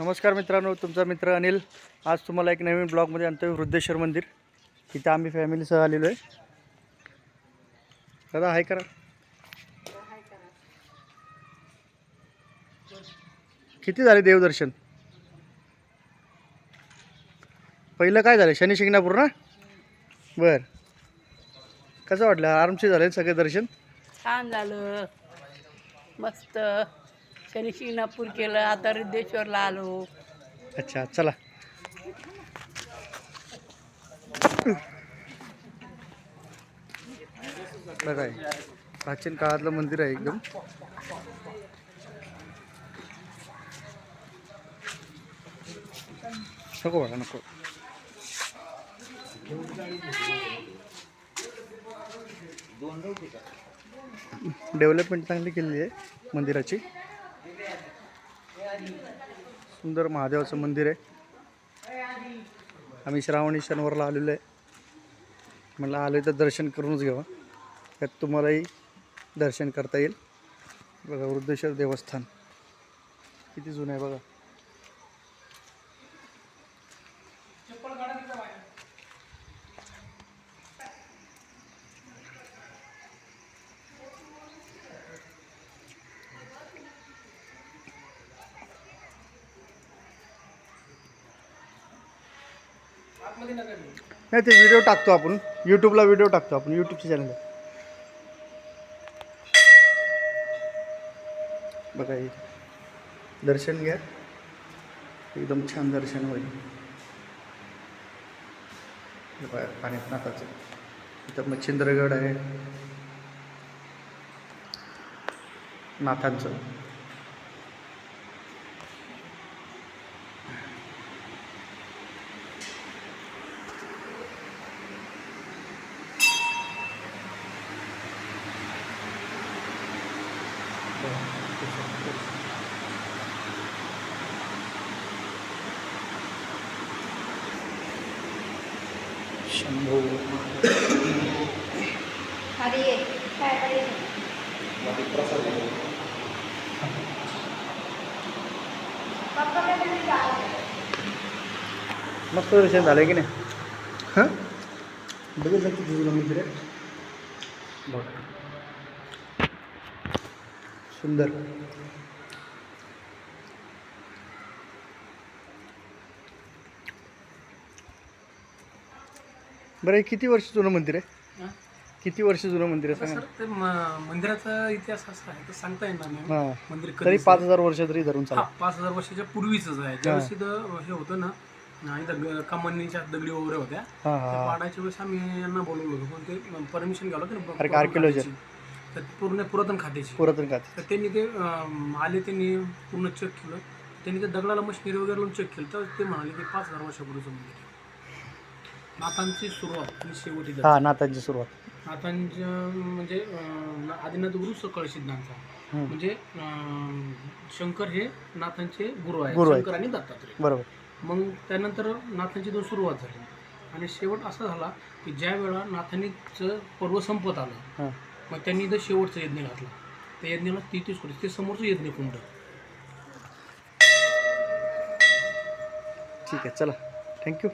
नमस्कार मित्रांनो तुमचा मित्र अनिल. आज तुम्हाला एक नवीन ब्लॉगमध्ये आणतो वृद्धेश्वर मंदिर. इथं आम्ही फॅमिलीसह आलेलो आहे. दादा हाय करा. किती झाले देवदर्शन? पहिलं काय झालं? शनी शिंगणापूर ना? बर. कसं वाटलं? आरामशी झाले सगळे दर्शन? छान झालं. मस्त. त्यांनी शिंगणापूर केलं आता रिद्धेश्वरला आलो. अच्छा चला. बघा प्राचीन काळातलं मंदिर आहे एकदम. नको बघा नको. डेव्हलपमेंट चांगली केलेली आहे मंदिराची. सुंदर महादेवाचं मंदिर आहे. आम्ही श्रावणी शनिवारला आलेलो आहे. म्हणलं आलो तर दर्शन करूनच घ्यावं त्यात तुम्हालाही दर्शन करता येईल. बघा वृद्धेश्वर देवस्थान. किती जुनं आहे बघा. नाही ते व्हिडिओ टाकतो आपण. यूट्यूबला व्हिडिओ टाकतो आपण यूट्यूबच्या चॅनल बघा हे दर्शन घ्या. एकदम छान दर्शन होईल. हे बघा, पाण्यात नाकाचं इथं मच्छिंद्रगड आहे. नाथांचं. शंभू खाली ये काय खाली ये. पप्पा काय तुम्ही जाओ. मस्त दर्शन झालं की नाही? हां? बघितलं किती जुनं मंदिर आहे बघ सुंदर. बरं हे किती वर्ष जुनं मंदिर आहे? किती वर्ष जुनं मंदिर आहे सर सांगा ते म- मंदिराचा इतिहास असा आहे तर सांगता येणार नाही. हां. मंदिर तरी पाच हजार वर्ष तरी धरून हा चाला पाच हजार वर्षाच्या पूर्वीच आहे. ज्यावेळेस इथं हे होतं ना आणि इथं कमानीच्या दगडी वगैरे होत्या. हां त्या हां. पाडायच्या वेळेस आम्ही यांना बोलवलं होतं. पण ते परमिशन घ्यावं लागतं ना. अरे. तर पूर्ण पुरातन खात्याची. पुरातन का तर त्यांनी ते अं, आले त्यांनी पूर्ण चेक केलं. त्यांनी ते दगडाला मशिनरी वगैरे लावून चेक केलं. तर ते म्हणाले की पाच हजार वर्षापूर्वीचं मंदिर आहे. नाथांची सुरुवात आणि शेवट. हां नाथांची सुरुवात. नाथांच्या म्हणजे अं, आदिनाथ गुरु सकळ सिद्धांचा हम्म. म्हणजे अं, शंकर हे नाथांचे गुरु आहेत. गुरु आहेत. शंकर आणि दत्तात्रय. बरोबर. मग त्यानंतर नाथांची दोन सुरुवात झाली. आणि शेवट असा झाला की ज्या वेळा नाथांनीचं पर्व संपत आलं हां. मग त्यांनी इथं शेवटचं यज्ञ घातलं. त्या यज्ञाला तेहतीस कोटी ते समोरचं यज्ञ कुंड. ठीक आहे चला. थँक्यू